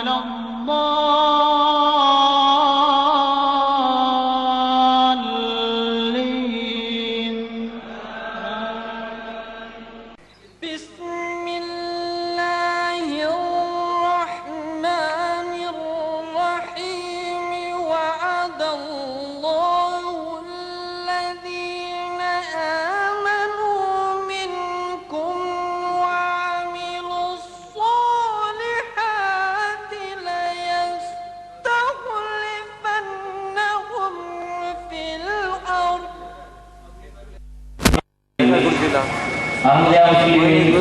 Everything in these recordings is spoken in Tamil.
على الله அஹமதியா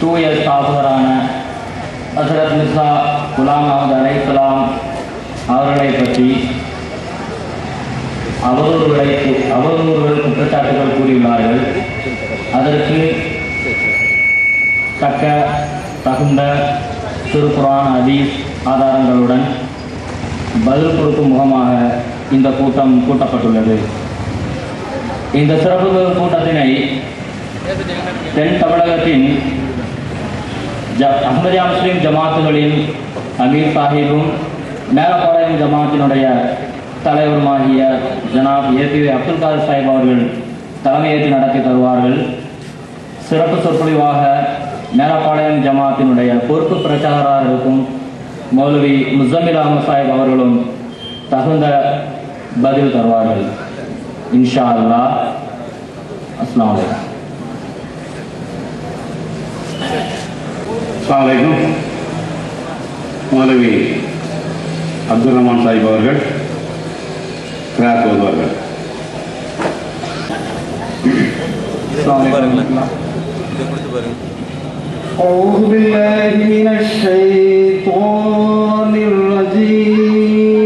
தூய ஸ்தாபகரான ஹசரத் மிர்சா குலாம் அஹமது அலைசலாம் அவர்களை பற்றி அவதூறுகளை அவதூறுகள் குற்றச்சாட்டுகள் கூறியுள்ளார்கள். அதற்கு தக்க தகுந்த திருக்குரான் அதீஸ் ஆதாரங்களுடன் பதில் கொடுக்கும் முகமாக இந்த கூட்டம் கூட்டப்பட்டுள்ளது. இந்த சிறப்பு கூட்டத்தினை தென் தமிழகத்தின் அஹமதியா முஸ்லீம் ஜமாத்துகளின் அமீர் சாஹிபும் மேலப்பாளையம் ஜமாத்தினுடைய தலைவருமாகிய Janab A P A Abdul Khader Sahib அவர்கள் தலைமையேற்று நடத்தி தருவார்கள். சிறப்பு சொற்பொழிவாக மேலப்பாளையம் ஜமாத்தினுடைய பொறுப்பு பிரச்சாரராக இருக்கும் மௌலவி முசமில் அஹமது சாஹிப் அவர்களும் தகுந்த பதில் தருவார்கள். இன்ஷா அல்லாஹ். அஸ்லாம் வலைக்கம் அஸ்ஸலாமு மௌலவி அப்துல் ரஹ்மான் சாஹிப் அவர்கள் கிராத் ஓதுவார்கள் أعوذ بالله من الشيطان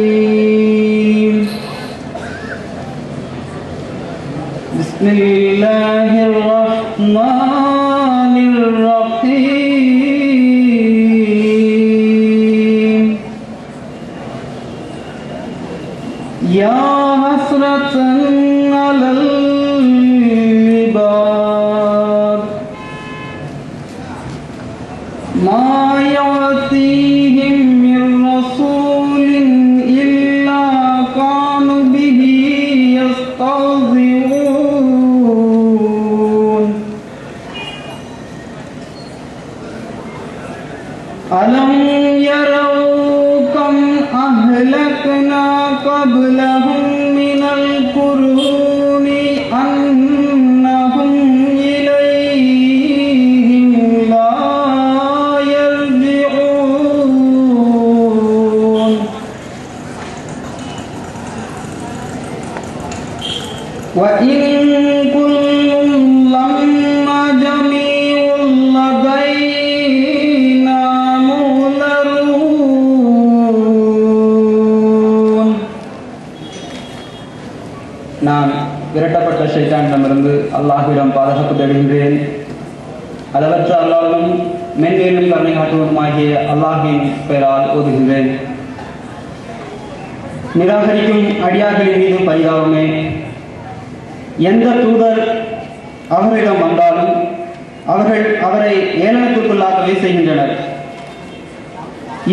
الرجيم بسم الله يا حسرة على العباد ما يعطيهم من رسول إلا كانوا به يستهزئون. ألم يروا أهلكنا قبلهم من القرون أنهم إليهم لا يرجعون. وإن அல்லாஹிடம் பாதுகாப்பு தருகின்றேன் அளவற்ற அல்லாவும் மென்மேலும் கருணை காட்டுவதுமாகிய அல்லாஹின் பெயரால் ஓதுகின்றேன். நிராகரிக்கும் அடியார்களின் மீது பரிதாபமே. எந்த தூதர் அவர்களிடம் வந்தாலும் அவர்கள் அவரை ஏளனத்துக்குள்ளாகவே செய்கின்றனர்.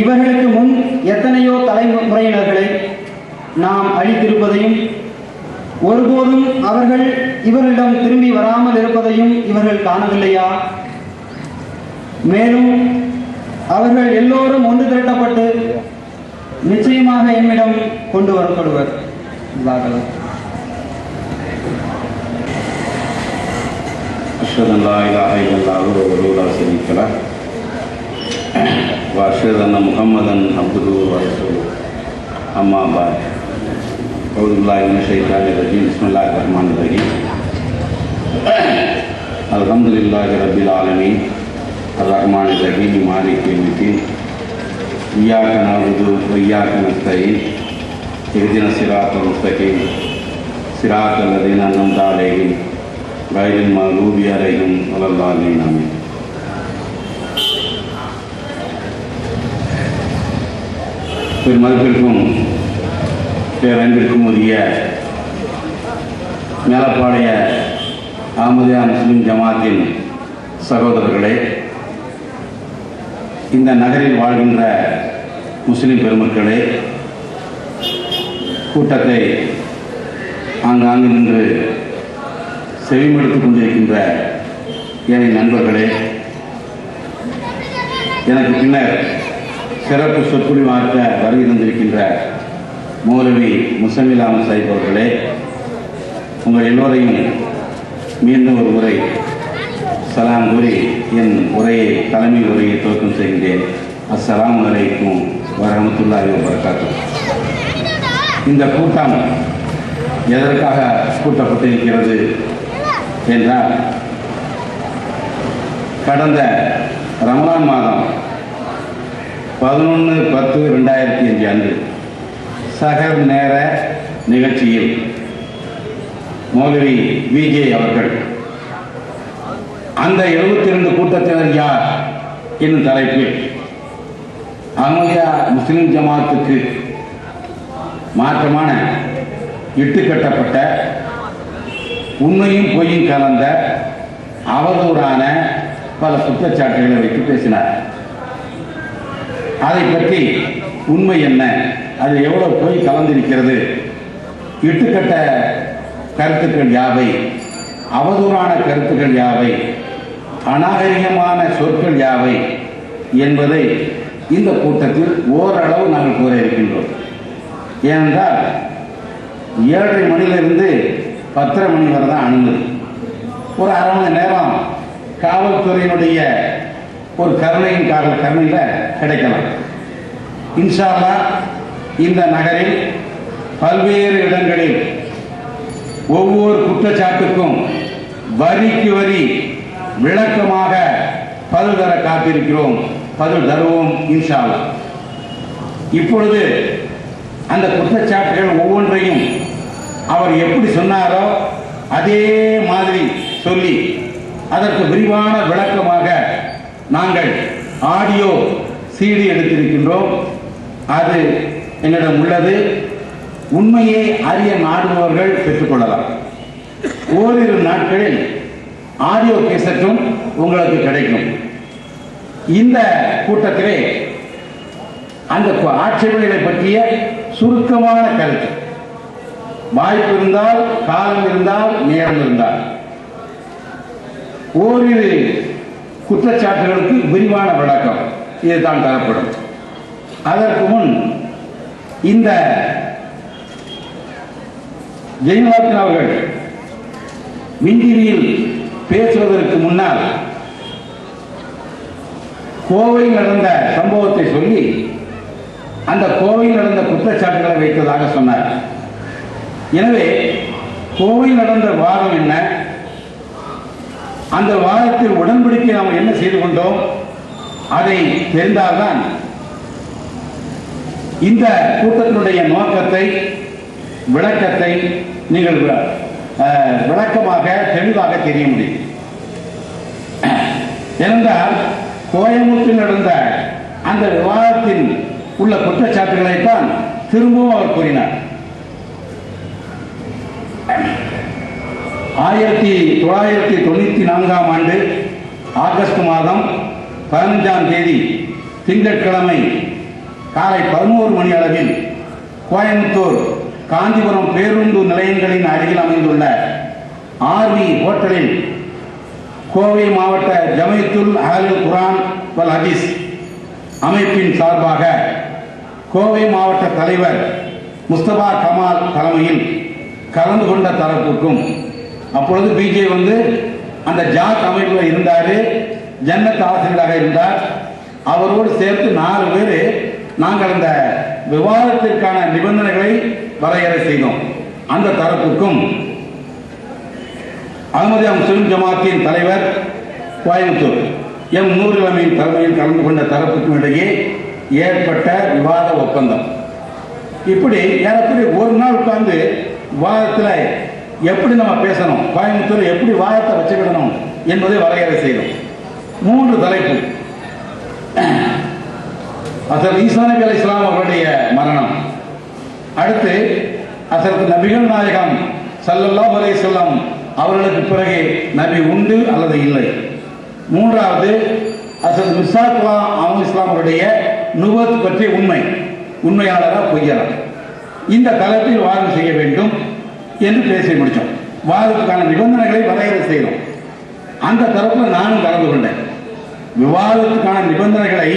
இவர்களுக்கு முன் எத்தனையோ தலைமுறையினர்களை நாம் அழித்திருப்பதையும் ஒருபோதும் அவர்கள் இவர்களிடம் திரும்பி வராமல் இருப்பதையும் இவர்கள் காணவில்லையா மேலும் அவர்கள் எல்லோரும் ஒன்று திரட்டப்பட்டு நிச்சயமாக என்னிடம் கொண்டு வரப்படுவர் أشهد أن لا إله إلا الله وحده لا شريك له وأشهد أن محمدا عبده ورسوله أما بعد أعوذ بالله من الشيطان الرجيم بسم الله الرحمن الرحيم الحمد لله رب العالمين الرحمن الرحيم مالك يوم الدين إياك نعبد وإياك نستعين اهدنا الصراط المستقيم صراط الذين أنعمت عليهم غير المغضوب عليهم ولا الضالين آمين பெருமதிப்பிற்கும் பேரன்பிற்கும் உரிய மேலப்பாளைய அகமதியா முஸ்லிம் ஜமாத்தின் சகோதரர்களே இந்த நகரில் வாழ்கின்ற முஸ்லிம் பெருமக்களே கூட்டத்தை ஆங்காங்கு நின்று செவிமடுத்துக் கொண்டிருக்கின்ற என் நண்பர்களே எனக்கு பின்னர் சிறப்பு சொற்பொழிவாற்ற வருகை தந்திருக்கின்ற மௌலவி முசமிலாமன் சாஹிப் அவர்களே உங்கள் எல்லோரையும் மீண்டும் ஒரு முறை சலாம் கூறி என் உரையை தலைமை உரையை துவக்கம் செய்கின்றேன். அஸ்ஸலாமு அலைக்கும் வரஹமத்துல்லாஹி வரகாத்தும் இந்த கூட்டம் எதற்காக கூட்டப்பட்டிருக்கிறது என்றால் கடந்த ரமலான் மாதம் பதினொன்று பத்து ரெண்டாயிரத்தி அஞ்சு அன்று சகர் நேர நிகழ்ச்சியில் மௌலவி விஜே அவர்கள். அந்த எழுபத்தி ரெண்டு கூட்டத்தினர் யார்? என்னும் தலைப்பில் அகமதியா முஸ்லிம் ஜமாத்துக்கு மாற்றமான இட்டுக்கட்டப்பட்ட உண்மையும் பொய்யும் கலந்த அவதூறான பல குற்றச்சாட்டுகளை வைத்து பேசினார். அதை பற்றி உண்மை என்ன? அது எவ்வளவு பொய் கலந்திருக்கிறது? இட்டுக்கட்ட கருத்துக்கள் யாவை? அவதூறான கருத்துக்கள் யாவை? அநாகரிகமான சொற்கள் யாவை? என்பதை இந்த கூட்டத்தில் ஓரளவு நாங்கள் கூற இருக்கின்றோம். ஏனென்றால் ஏழரை மணியிலிருந்து பத்தரை மணி வரை தான் அனுமதி ஒரு அரை மணி நேரம் காவல்துறையினுடைய ஒரு கருணையின் காவல் கருணையில் கிடைக்கலாம். இன்ஷால்லா இந்த நகரில் பல்வேறு இடங்களில் ஒவ்வொரு குற்றச்சாட்டுக்கும் வரிக்கு வரி விளக்கமாக பதில் தர காத்திருக்கிறோம். பதில் தருவோம் இன்ஷா இப்பொழுது அந்த குற்றச்சாட்டுகள் ஒவ்வொன்றையும் அவர் எப்படி சொன்னாரோ அதே மாதிரி சொல்லி அதற்கு விரிவான விளக்கமாக நாங்கள் ஆடியோ சீடி எடுத்திருக்கின்றோம். அது என்னிடம் உள்ளது. உண்மையை அறிய நாடுபவர்கள் பெற்றுக்கொள்ளலாம். ஓரிரு நாட்களில் ஆடியோ கேசட்டும் உங்களுக்கு கிடைக்கும். இந்த கூட்டத்திலே அந்த ஆட்சேபனைகளை பற்றிய சுருக்கமான கருத்து. வாய்ப்பு இருந்தால் காலம் இருந்தால் நேரம் இருந்தால். ஓரிரு குற்றச்சாட்டுகளுக்கு விரிவான விளக்கம். இதுதான் தரப்படும். அதற்கு முன் இந்த ஜெயலலிதா அவர்கள் மின்டிவியில் பேசுவதற்கு முன்னால் கோவையில் நடந்த சம்பவத்தை சொல்லி அந்த கோவையில் நடந்த குற்றச்சாட்டுகளை வைத்ததாக சொன்னார். எனவே கோவையில் நடந்த வாதம் என்ன? அந்த வாதத்தில் உடன்படிக்கை நாம் என்ன செய்து கொண்டோம்? அதை தெரிந்தால்தான் இந்த கூட்டத்தினுடைய நோக்கத்தை விளக்கத்தை நீங்கள் விளக்கமாக தெளிவாக தெரிய முடியும். ஏனென்றால் கோயம்புத்தூரில் நடந்த அந்த விவாதத்தில் உள்ள குற்றச்சாட்டுகளைத்தான் திரும்பவும் அவர் கூறினார். ஆயிரத்தி தொள்ளாயிரத்தி தொண்ணூற்றி நான்காம் ஆண்டு ஆகஸ்ட் மாதம் பதினஞ்சாம் தேதி திங்கட்கிழமை காலை பதினோரு மணி அளவில் கோயம்புத்தூர் காஞ்சிபுரம் பேருந்து நிலையங்களின் அருகில் அமைந்துள்ள ஆர்வி ஹோட்டலில் கோவை மாவட்ட ஜமைத்துல் அஹலுல் குரான் வல் ஹதீஸ் அமைப்பின் சார்பாக கோவை மாவட்ட தலைவர் முஸ்தபா கமால் தலைமையில் கலந்து கொண்ட தரப்புக்கும் அப்பொழுது பிஜே வந்து அந்த ஜாக் அமைப்பில் இருந்தார் ஜன்னத் ஆசிரியராக இருந்தார். அவரோடு சேர்த்து நாலு பேர் நாங்கள் அந்த விவாதத்திற்கான நிபந்தனைகளை வரையறை செய்தோம். அந்த தரப்புக்கும் அகமதியா முஸ்லிம் ஜமாத்தின் தலைவர் கோயம்புத்தூர் எம் நூறுலமையின் தலைமையில் கலந்து கொண்ட தரப்புக்கும் இடையே ஏற்பட்ட விவாத ஒப்பந்தம். இப்படி ஏறக்குறைய ஒரு நாள் உட்கார்ந்து விவாதத்தில் எப்படி நம்ம பேசணும் கோயம்புத்தூர் எப்படி வாதத்தை வச்சுக்கிடணும் என்பதை வரையறை செய்தோம். மூன்று தலைப்பு. அசர் ஈசா நபி அலி இஸ்லாம் அவர்களுடைய மரணம். அடுத்து அசரத் நபிகள் நாயகம் சல்லல்லா அலைஹி வஸல்லம் அவர்களுக்கு பிறகு நபி உண்டு அல்லது இல்லை. மூன்றாவது அசல் மிஸ்ஸாக்குலா அமல் இஸ்லாம் அவருடைய நுபத் பற்றிய உண்மை. உண்மையாளராக பொய்யரா இந்த தளத்தில் வாதம் செய்ய வேண்டும் என்று பேசி முடித்தோம். வாதத்துக்கான நிபந்தனைகளை வரையறை செய்தோம். அந்த தரப்பில் நானும் கலந்து கொண்டேன். விவாதத்துக்கான நிபந்தனைகளை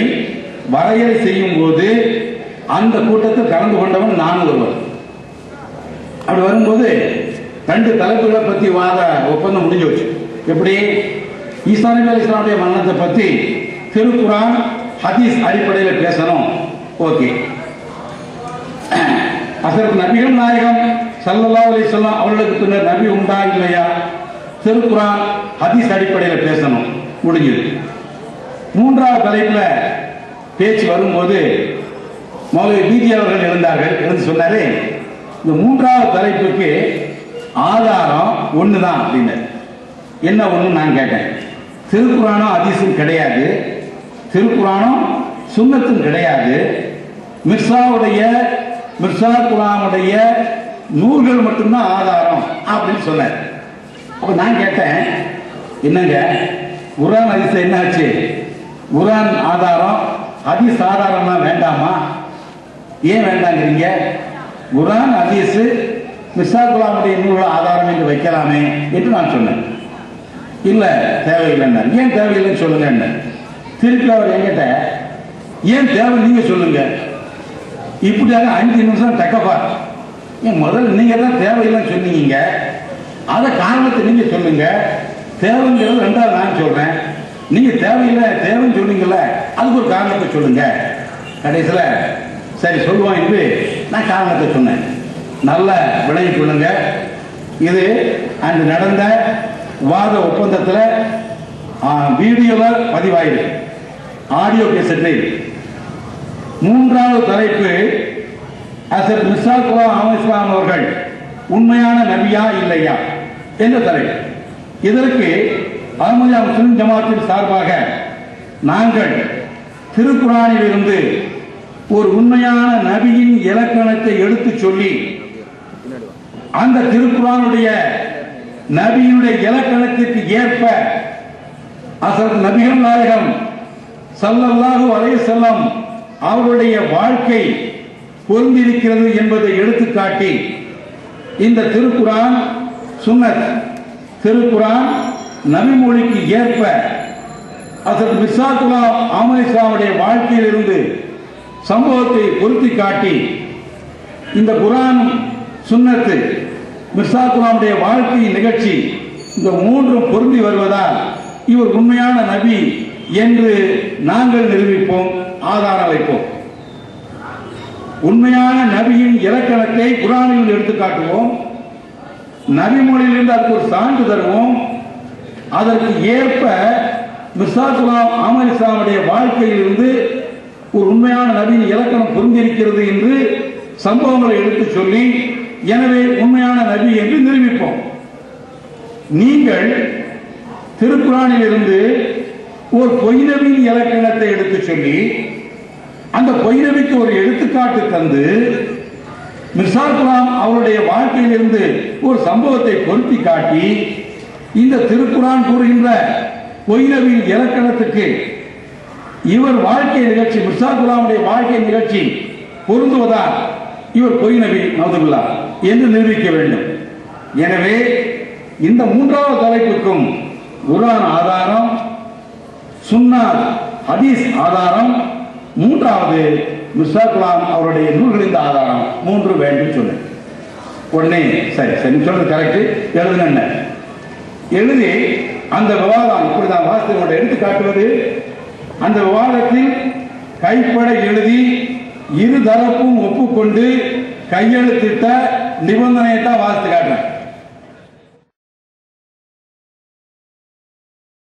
வரையறை செய்யும் போது அந்த கூட்டத்தில் கலந்து கொண்டவன் நானும் ஒருவர் அப்படி வரும்போது ரெண்டு தலைப்புகளை பத்தி வாத ஒப்பந்தம் முடிஞ்சு வச்சு எப்படி? ஈசா அலி இஸ்லாமுடைய மரணத்தை பத்தி திருக்குறான் ஹதீஸ் அடிப்படையில் பேசணும். ஓகே. அதற்கு நபிகள் நாயகம் சல்லல்லா அலி சொல்லாம் அவர்களுக்கு பின்னர் நபி உண்டா இல்லையா? திருக்குறான் ஹதீஸ் அடிப்படையில் பேசணும். முடிஞ்சது. மூன்றாவது தலைப்பில் பேச்சு வரும்போது மௌலவி பிஜி அவர்கள் இருந்தார்கள் இருந்து சொன்னாரு இந்த மூன்றாவது தலைப்புக்கு ஆதாரம் ஒன்று தான் அப்படின்னு என்ன ஒன்று நான் கேட்டேன். திருக்குறானும் அதிசயம் கிடையாது. திருக்குறானும் சுண்ணத்தும் கிடையாது. மிர்சாவுடைய மிர்சா குலாமுடைய நூல்கள் மட்டும்தான் ஆதாரம் அப்படின்னு சொன்னார். அப்போ நான் கேட்டேன் என்னங்க? குரான் அதிசயம் என்னாச்சு குரான் ஆதாரம் அதி ஆதாரம்லாம் வேண்டாமா? ஏன் வேண்டாங்கிறீங்க? குரான் ஹதீஸ் மிஸ்ஸா குலாமுடைய நூல்கள் ஆதாரம் என்று வைக்கலாமே என்று நான் சொன்னேன். இல்ல தேவையில்லைன்னா ஏன் தேவையில்லைன்னு சொல்லுங்க என்ன திருப்பி அவர் என்கிட்ட ஏன் தேவை? நீங்க சொல்லுங்க. இப்படியாக அஞ்சு நிமிஷம் டக்கப்பா ஏன் முதல்ல நீங்க தான் தேவையில்லைன்னு சொன்னீங்க. அதை காரணத்தை நீங்க சொல்லுங்க. தேவைங்கிறது ரெண்டாவது நான் சொல்றேன். நீங்க தேவையில்லை தேவைன்னு சொன்னீங்களே அதுக்கு ஒரு காரணத்தை சொல்லுங்க. கடைசியில் சரி சொல்லுவோம் என்று நான் காரணத்தை சொன்னேன். நல்ல விளங்கி கொள்ளுங்க. இது அன்று நடந்த வாத ஒப்பந்தத்தில் வீடியோவில் பதிவாயிருக்கு. ஆடியோ கேசட்டில் மூன்றாவது தலைப்பு அசர் மிஸ்ரா குலாம் இஸ்லாம் அவர்கள் உண்மையான நபியா இல்லையா என்ற தலைப்பு. இதற்கு அகமதியா முஸ்லிம் ஜமாத்தின் சார்பாக நாங்கள் திருக்குறானிலிருந்து ஒரு உண்மையான நபியின் இலக்கணத்தை எடுத்துச் சொல்லி அந்த திருக்குறானுடைய நபியினுடைய இலக்கணத்திற்கு ஏற்ப அசர் நபிகள் நாயகம் சல்லல்லாஹு அலைஹி செல்லம் அவருடைய வாழ்க்கை பொருந்திருக்கிறது என்பதை எடுத்துக்காட்டி இந்த திருக்குறான் சுன்னத் திருக்குறான் நபிமொழிக்கு ஏற்ப அசர் மிர்சாத்துலா ஆமது இஸ்லாமுடைய வாழ்க்கையிலிருந்து சம்பவத்தை பொருத்தி காட்டி இந்த குரான் சுன்னத்து மிர்சா குலாமுடைய வாழ்க்கை நிகழ்ச்சி இந்த மூன்றும் பொருந்தி வருவதால் இவர் உண்மையான நபி என்று நாங்கள் நிரூபிப்போம் ஆதாரம் வைப்போம். உண்மையான நபியின் இலக்கணத்தை குரானில் எடுத்துக்காட்டுவோம் நபிமொழியிலிருந்து மொழியிலிருந்து அதுக்கு ஒரு சான்று தருவோம். அதற்கு ஏற்ப மிர்சா குலாம் அமர் இஸ்லாமுடைய வாழ்க்கையிலிருந்து ஒரு உண்மையான நபியின் இலக்கணம் பொருந்திருக்கிறது என்று சம்பவங்களை எடுத்து சொல்லி எனவே உண்மையான நபி என்று நிரூபிப்போம். நீங்கள் திருக்குறானில் இருந்து ஒரு பொய் நபியின் இலக்கணத்தை எடுத்து சொல்லி அந்த பொய் நபிக்கு ஒரு எடுத்துக்காட்டு தந்து மிர்சா குலாம் அவருடைய வாழ்க்கையிலிருந்து ஒரு சம்பவத்தை பொருத்தி காட்டி இந்த திருக்குறான் கூறுகின்ற பொய் இலக்கணத்துக்கு இவர் வாழ்க்கை நிகழ்ச்சி மிர்சா குலாமுடைய வாழ்க்கை நிகழ்ச்சி பொருந்துவதால் இவர் பொய் நவதுல்லா என்று நிரூபிக்க வேண்டும். எனவே இந்த மூன்றாவது தலைப்புக்கும் குரான் ஆதாரம் சுன்னா ஹதீஸ் ஆதாரம் மூன்றாவது மிர்சா குலாம் அவருடைய நூல்களின் ஆதாரம். மூன்று வேண்டும் சொன்னேன். உடனே சரி சரி சொல்றது கரெக்ட் எழுதுங்க எழுதி அந்த விவாதம் இப்படி நான் வாசித்து எடுத்து காட்டுவது. அந்த விவாதத்தில் கைப்பட எழுதி இரு தரப்பும் ஒப்புக்கொண்டு கையெழுத்திட்ட நிபந்தனையை தான் வாசித்து காட்டுறேன்.